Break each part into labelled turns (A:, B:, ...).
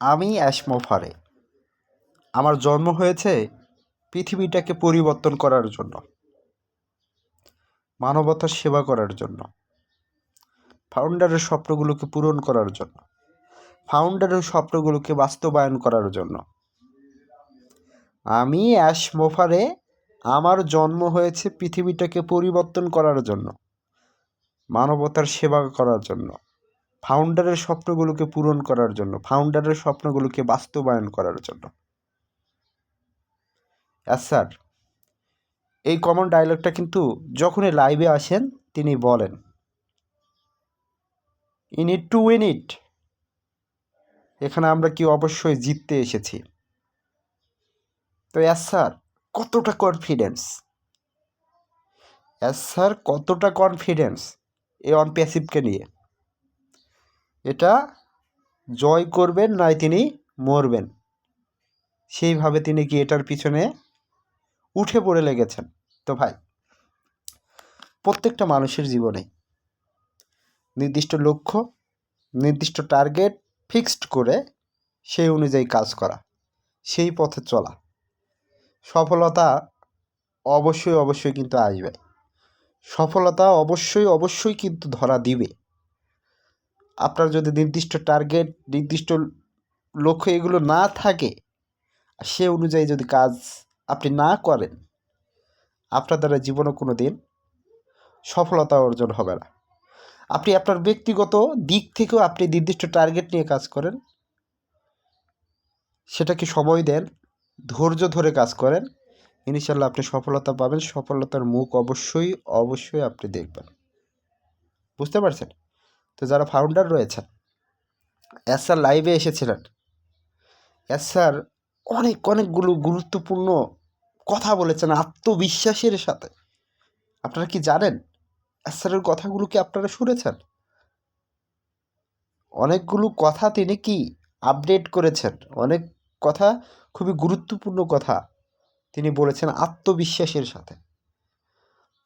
A: আমি অ্যাশমোফারে আমার জন্ম হয়েছে পৃথিবীটাকে পরিবর্তন করার জন্য, মানবতার সেবা করার জন্য ফাউন্ডারের স্বপ্নগুলোকে পূরণ করার জন্য ফাউন্ডারের স্বপ্নগুলোকে বাস্তবায়ন করার জন্য। আমি অ্যাশমোফারে আমার জন্ম হয়েছে পৃথিবীটাকে পরিবর্তন করার জন্য, মানবতার সেবা করার জন্য। ফাউন্ডারের স্বপ্নগুলোকে পূরণ করার জন্য ফাউন্ডারের স্বপ্নগুলোকে বাস্তবায়ন করার জন্য। স্যার এই কমন ডায়লগটা কিন্তু যখনই লাইভে আসেন, তিনি বলেন in it to win it এখানে আমরা কি অবশ্যই জিততে এসেছি? তো স্যার কতটা কনফিডেন্স স্যার কতটা কনফিডেন্স এই অন প্যাসিভকে নিয়ে? এটা জয় করবেন নয় তিনি মরবেন। সেইভাবে তিনি কি এটার পিছনে উঠে পড়ে লেগেছেন? তো ভাই, প্রত্যেকটা মানুষের জীবনে নির্দিষ্ট লক্ষ্য, নির্দিষ্ট টার্গেট ফিক্সড করে সেই অনুযায়ী কাজ করা, সেই পথে চলা। সফলতা অবশ্যই অবশ্যই কিন্তু আসবে। সফলতা অবশ্যই অবশ্যই কিন্তু ধরা দিবে। আপনার যদি নির্দিষ্ট টার্গেট নির্দিষ্ট লক্ষ্য এগুলো না থাকে সে অনুযায়ী যদি কাজ আপনি না করেন, আপনার দ্বারা জীবনে কোনো দিন সফলতা অর্জন হবে না। আপনি আপনার ব্যক্তিগত দিক থেকেও আপনি নির্দিষ্ট টার্গেট নিয়ে কাজ করেন, সেটাকে সময় দেন, ধৈর্য ধরে কাজ করেন ইনশাল্লাহ আপনি সফলতা পাবেন। সফলতার মুখ অবশ্যই অবশ্যই আপনি দেখবেন। বুঝতে পারছেন? তো যারা ফাউন্ডার রয়েছেন এস স্যার লাইভে এসেছিলেন। এস স্যার অনেক, অনেকগুলো গুরুত্বপূর্ণ কথা বলেছেন আত্মবিশ্বাসের সাথে। আপনারা কি জানেন এস স্যারের কথাগুলো কি আপনারা শুনেছেন? অনেকগুলো কথা তিনি কি আপডেট করেছেন? অনেক কথা খুবই গুরুত্বপূর্ণ কথা তিনি বলেছেন আত্মবিশ্বাসের সাথে।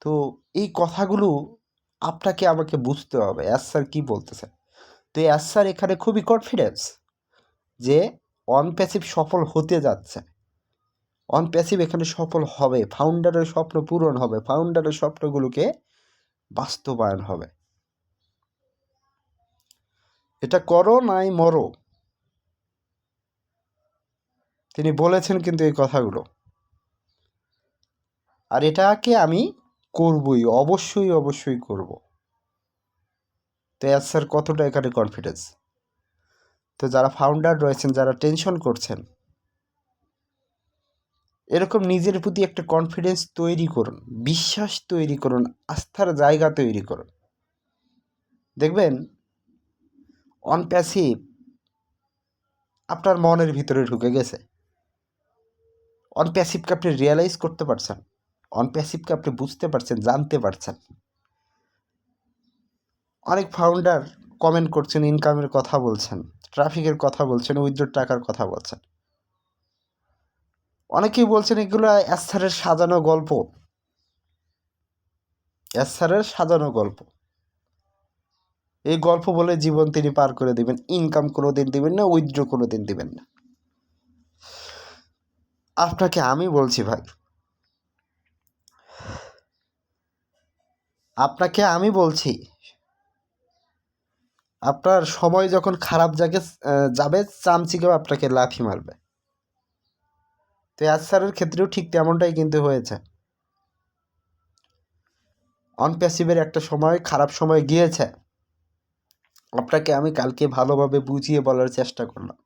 A: তো এই কথাগুলো আপনাকে আমাকে বুঝতে হবে। অ্যাস স্যার কী বলতেছেন? তো অ্যাস স্যার এখানে খুবই কনফিডেন্স যে অন প্যাসিভ সফল হতে যাচ্ছে। অন প্যাসিভ এখানে সফল হবে। ফাউন্ডারের স্বপ্ন পূরণ হবে। ফাউন্ডারের স্বপ্নগুলোকে বাস্তবায়ন হবে। এটা করো নাই মরো। তিনি বলেছেন কিন্তু এই কথাগুলো। আর এটাকে আমি করবই, অবশ্যই অবশ্যই করব। তো অ্যাজ স্যার কতটা এখানে কনফিডেন্স তো যারা ফাউন্ডার রয়েছেন, যারা টেনশন করছেন, এরকম নিজের প্রতি একটা কনফিডেন্স তৈরি করুন, বিশ্বাস তৈরি করুন, আস্থার জায়গা তৈরি করুন। দেখবেন অনপ্যাসিভ আপনার মনের ভিতরে ঢুকে গেছে। অনপ্যাসিভকে আপনি রিয়েলাইজ করতে পারছেন। অনপ্যাসিভকে আপনি বুঝতে পারছেন, জানতে পারছেন। অনেক ফাউন্ডার কমেন্ট করছেন ইনকামের কথা বলছেন ট্রাফিকের কথা বলছেন উইথড্র টাকার কথা বলছেন। অনেকেই বলছেন এগুলো অ্যাসারের সাজানো গল্প। অ্যাসারের সাজানো গল্প। এই গল্প বলে জীবন তিনি পার করে দিবেন ইনকাম কোনো দিন দিবেন না উইথড্র কোনো দিন দেবেন না। আপনাকে আমি বলছি ভাই আপনাকে আমি বলছি, আপনার সময় যখন খারাপ জায়গায় যাবে, চামচিকেও আপনাকে লাফি মারবে। তো অ্যাজ স্যারের ক্ষেত্রেও ঠিক তেমনটাই কিন্তু হয়েছে। অনপ্যাসিভের একটা সময়, খারাপ সময় গিয়েছে। আপনাকে আমি কালকে ভালোভাবে বুঝিয়ে বলার চেষ্টা করলাম।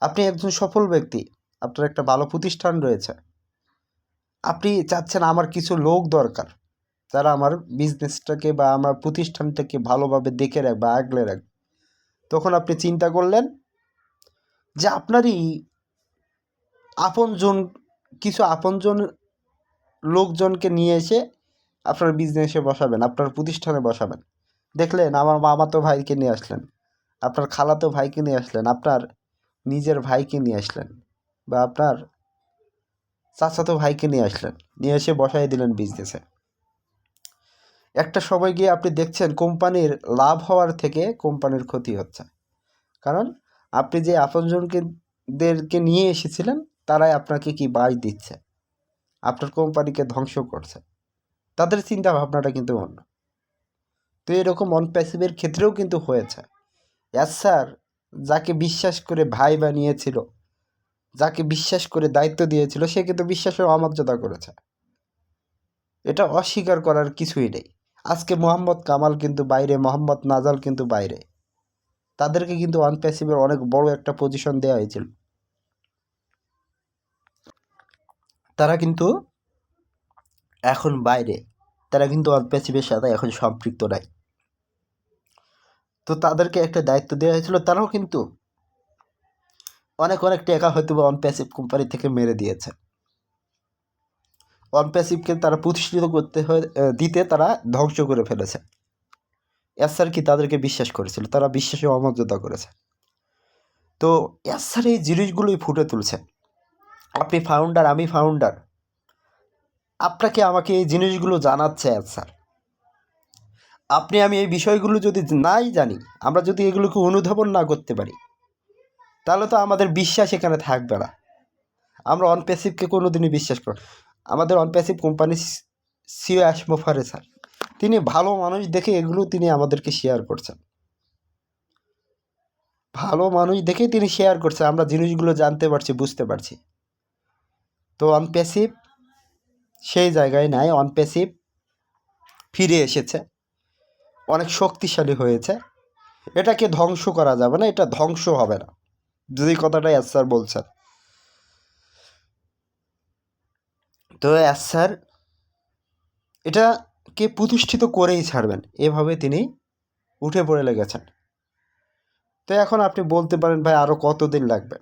A: আপনি একজন সফল ব্যক্তি, আপনার একটা ভালো প্রতিষ্ঠান রয়েছে। আপনি চাচ্ছেন আমার কিছু লোক দরকার। যারা আমার বিজনেসটাকে বা আমার প্রতিষ্ঠানটাকে ভালোভাবে দেখে রাখবে, আগলে রাখবে। তখন আপনি চিন্তা করলেন যে আপনারই আপনজন, কিছু আপনজন লোকজনকে নিয়ে এসে আপনার বিজনেসে বসাবেন, আপনার প্রতিষ্ঠানে বসাবেন। দেখলেন আমার মামাতো ভাইকে নিয়ে আসলেন, আপনার খালাতো ভাইকে নিয়ে আসলেন, আপনার নিজের ভাইকে নিয়ে আসলেন বা আপনার চাচাতো ভাইকে নিয়ে আসলেন, নিয়ে এসে বসাই দিলেন বিজনেসে একটা সময় গিয়ে আপনি দেখছেন কোম্পানির লাভ হওয়ার থেকে কোম্পানির ক্ষতি হচ্ছে। কারণ আপনি যে আপনজনকে দেরকে নিয়ে এসেছিলেন, তারাই আপনাকে কি বাজ দিচ্ছে? আপনার কোম্পানিকে ধ্বংস করছে। তাদের চিন্তা ভাবনাটা কিন্তু অন্য। তো এরকম অন প্যাসিভের ক্ষেত্রেও কিন্তু হয়েছে। ইয়াস স্যার যাকে বিশ্বাস করে ভাই বানিয়েছিল, যাকে বিশ্বাস করে দায়িত্ব দিয়েছিল, সে কিন্তু বিশ্বাসের অমর্যাদা করেছে। এটা অস্বীকার করার কিছুই নেই। আজকে মোহাম্মদ কামাল কিন্তু বাইরে, মোহাম্মদ নাজাল কিন্তু বাইরে। তাদেরকে কিন্তু আনপ্যাসিভের অনেক বড় একটা পজিশন দেওয়া হয়েছিল। তারা কিন্তু এখন বাইরে। তারা কিন্তু আনপ্যাসিভের সাথে এখন সম্পৃক্ত নাই। তো তাদেরকে একটা দায়িত্ব দেওয়া হয়েছিল। তারাও কিন্তু অনেক অনেক টাকা হয়তো অনপ্যাসিভ কোম্পানি থেকে মেরে দিয়েছে। অনপ্যাসিভকে তারা প্রতিষ্ঠিত করতে হয়ে দিতে তারা ধ্বংস করে ফেলেছে। এসআর কি তাদেরকে বিশ্বাস করেছিল? তারা বিশ্বাসে অমর্যাদা করেছে। তো এসআর এই জিনিসগুলোই ফুটে তুলছে। আপনি ফাউন্ডার আমি ফাউন্ডার আপনাকে আমাকে এই জিনিসগুলো জানাচ্ছে স্যার আপনি আমি এই বিষয়গুলো যদি নাই জানি, আমরা যদি এগুলোকে অনুধাবন না করতে পারি, তাহলে তো আমাদের বিশ্বাস এখানে থাকবে না। আমরা অনপ্যাসিভকে কোনো দিনই বিশ্বাস করি আমাদের অনপ্যাসিভ কোম্পানি সিও অ্যাসমোফারে স্যার তিনি ভালো মানুষ দেখে এগুলো তিনি আমাদেরকে শেয়ার করছেন। ভালো মানুষ দেখে তিনি শেয়ার করছেন, আমরা জিনিসগুলো জানতে পারছি, বুঝতে পারছি। তো অনপ্যাসিভ সেই জায়গায় নাই অনপ্যাসিভ ফিরে এসেছে, অনেক শক্তিশালী হয়েছে। এটাকে ধ্বংস করা যাবে না, এটা ধ্বংস হবে না। যদি কথাটা এস স্যার বলছেন। তো এস স্যার এটাকে প্রতিষ্ঠিত করেই ছাড়বেন। এভাবে তিনি উঠে পড়ে লেগেছেন। তো এখন আপনি বলতে পারেন, ভাই আরও কতদিন লাগবে?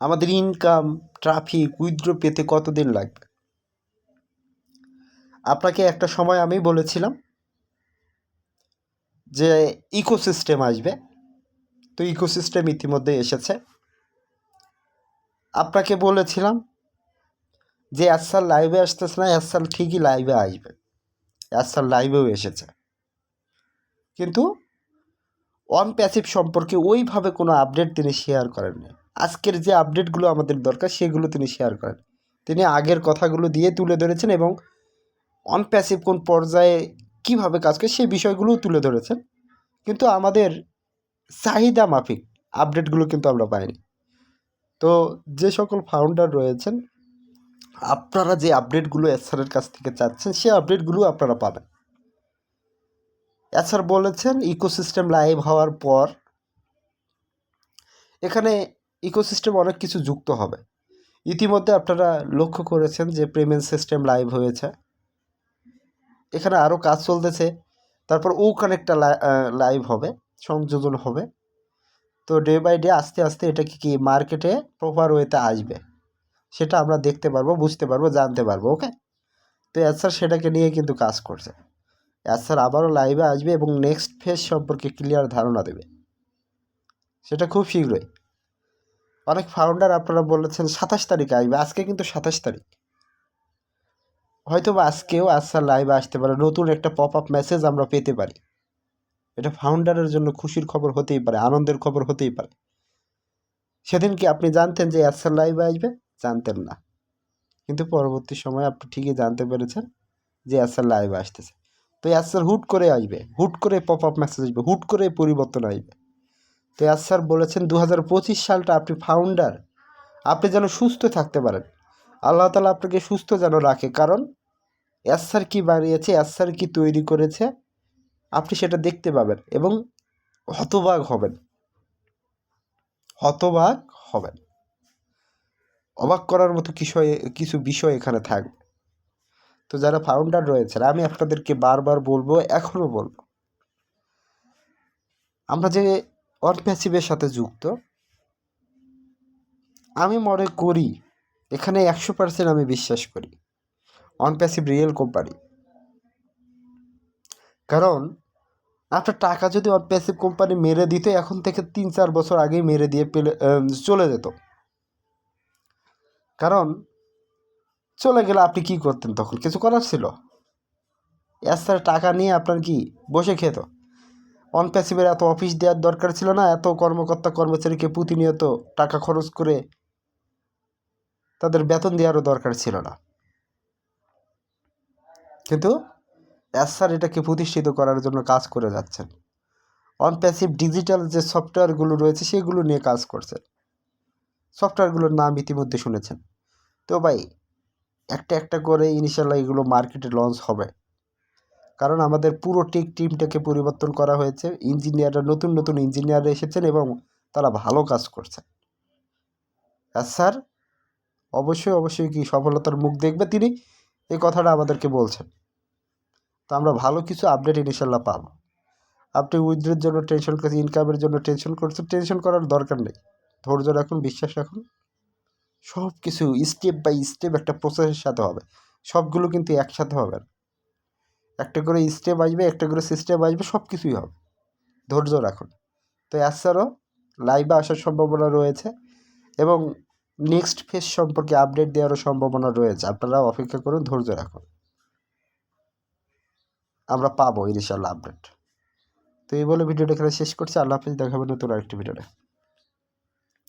A: আমাদের ইনকাম ট্রাফিক উইথড্র পেতে কতদিন লাগবে? আপনাকে একটা সময় আমি বলেছিলাম যে ইকোসিস্টেম আসবে। তো ইকোসিস্টেম ইতিমধ্যে এসেছে। আপনাকে বলেছিলাম যে অ্যাসাল লাইভে আসতেছে না অ্যাসাল ঠিকই লাইভে আসবে। অ্যাসাল লাইভেও এসেছে। কিন্তু অন প্যাসিভ সম্পর্কে ওইভাবে কোনো আপডেট তিনি শেয়ার করেননি। আজকের যে আপডেটগুলো আমাদের দরকার, সেগুলো তিনি শেয়ার করেন। তিনি আগের কথাগুলো দিয়ে তুলে ধরেছেন এবং অন প্যাসিভ কোন পর্যায়ে কীভাবে কাজ করে, সেই বিষয়গুলোও তুলে ধরেছেন। কিন্তু আমাদের চাহিদা মাফিক আপডেটগুলো কিন্তু আমরা পাইনি। তো যে সকল ফাউন্ডার রয়েছেন আপনারা যে আপডেটগুলো এসআরের কাছ থেকে চাচ্ছেন, সেই আপডেটগুলো আপনারা পাবেন। এসআর বলেছেন ইকোসিস্টেম লাইভ হওয়ার পর এখানে ইকোসিস্টেম অনেক কিছু যুক্ত হবে। ইতিমধ্যে আপনারা লক্ষ্য করেছেন যে পেমেন্ট সিস্টেম লাইভ হয়েছে। এখানে আরও কাজ চলতেছে। তারপর ও কানেক্টটা লাইভ হবে, সংযোজন হবে। তো ডে বাই ডে আস্তে আস্তে এটা কি কি মার্কেটে প্রপার ওয়েতে আসবে। সেটা আমরা দেখতে পারব, বুঝতে পারব, জানতে পারব, ওকে? তো স্যার সেটাকে নিয়ে কিন্তু কাজ করছে। স্যার আবারও লাইভে আসবে এবং নেক্সট ফেজ সম্পর্কে ক্লিয়ার ধারণা দেবে। সেটা খুব শীঘ্রই। অনেক ফাউন্ডার আপনারা বলেছেন সাতাশ তারিখে আসবে, আজকে কিন্তু সাতাশ তারিখ। হয়তো বা আজকেও আসার লাইভে আসতে পারে, নতুন একটা পপ আপ মেসেজ আমরা পেতে পারি। এটা ফাউন্ডারের জন্য খুশির খবর হতেই পারে, আনন্দের খবর হতেই পারে। সেদিন কি আপনি জানতেন যে অ্যাসার লাইভে আসবে? জানতেন না। কিন্তু পরবর্তী সময়ে আপনি ঠিকই জানতে পেরেছেন যে অ্যাসার লাইভ আসতেছে। তো অ্যাসার হুট করে আসবে, হুট করে পপ আপ মেসেজ আসবে, হুট করে পরিবর্তন আসবে। তো অ্যাসার বলেছেন দু হাজার পঁচিশ সালটা আপনি ফাউন্ডার আপনি যেন সুস্থ থাকতে পারেন। আল্লাহ তালা আপনাকে সুস্থ যেন রাখে। কারণ অ্যাসার কি বানিয়েছে অ্যাসার কি তৈরি করেছে, আপনি সেটা দেখতে পাবেন এবং হতবাক হবেন। হতবাক হবেন। অবাক করার মতো কিছু কিছু বিষয় এখানে থাকবে। তো যারা ফাউন্ডার রয়েছেন, আমি আপনাদেরকে বারবার বলব এখনও বলব। আমরা যে অনপ্যাসিভের সাথে যুক্ত, আমি মনে করি এখানে একশো পার্সেন্ট আমি বিশ্বাস করি অনপ্যাসিভ রিয়েল কোম্পানি কারণ, আপনার টাকা যদি অনপ্যাসিভ কোম্পানি মেরে দিত, এখন থেকে তিন চার বছর আগেই মেরে দিয়ে পেলে চলে যেত। কারণ চলে গেলে আপনি কি করতেন তখন? কিছু করার ছিল? এর টাকা নিয়ে আপনার কি বসে খেত? অন প্যাসিভের এত অফিস দেওয়ার দরকার ছিল না? এত কর্মকর্তা কর্মচারীকে প্রতিনিয়ত টাকা খরচ করে তাদের বেতন দেওয়ারও দরকার ছিল না। কিন্তু স্যার এটাকে প্রতিষ্ঠিত করার জন্য কাজ করে যাচ্ছেন। অন প্যাসিভ ডিজিটাল যে সফটওয়্যারগুলো রয়েছে, সেগুলো নিয়ে কাজ করছেন। সফটওয়্যারগুলোর নাম ইতিমধ্যে শুনেছেন। তো ভাই, একটা একটা করে ইনিশিয়াল এগুলো মার্কেটে লঞ্চ হবে। কারণ আমাদের পুরো টেক টিমটাকে পরিবর্তন করা হয়েছে। ইঞ্জিনিয়াররা নতুন নতুন ইঞ্জিনিয়ার এসেছেন এবং তারা ভালো কাজ করছেন। আর স্যার, অবশ্যই অবশ্যই কি সফলতার মুখ দেখবে তিনি? এই কথাটা আমাদেরকে বলছেন। তো আমরা ভালো কিছু আপডেট ইনশাল্লাহ পাবো। আপনি উইথড্রের জন্য টেনশন করছেন ইনকামের জন্য টেনশন করছেন টেনশন করার দরকার নেই। ধৈর্য রাখুন, বিশ্বাস রাখুন। সব কিছু স্টেপ বাই স্টেপ একটা প্রসেসের সাথে হবে। সবগুলো কিন্তু একসাথে হবে না। একটা করে স্টেপ আসবে, একটা করে সিস্টেম আসবে সব কিছুই হবে। ধৈর্য রাখুন। তো স্যারও লাইভে আসার সম্ভাবনা রয়েছে এবং নেক্সট ফেজ সম্পর্কে আপডেট দেওয়ারও সম্ভাবনা রয়েছে। আপনারা অপেক্ষা করুন, ধৈর্য রাখুন। আমরা পাবো ইনশাল্লাহ আপডেট তো এই বলে ভিডিওটা এখানে শেষ করছি। আল্লাহ হাফিজ দেখাবেন নতুন আরেকটি ভিডিওটা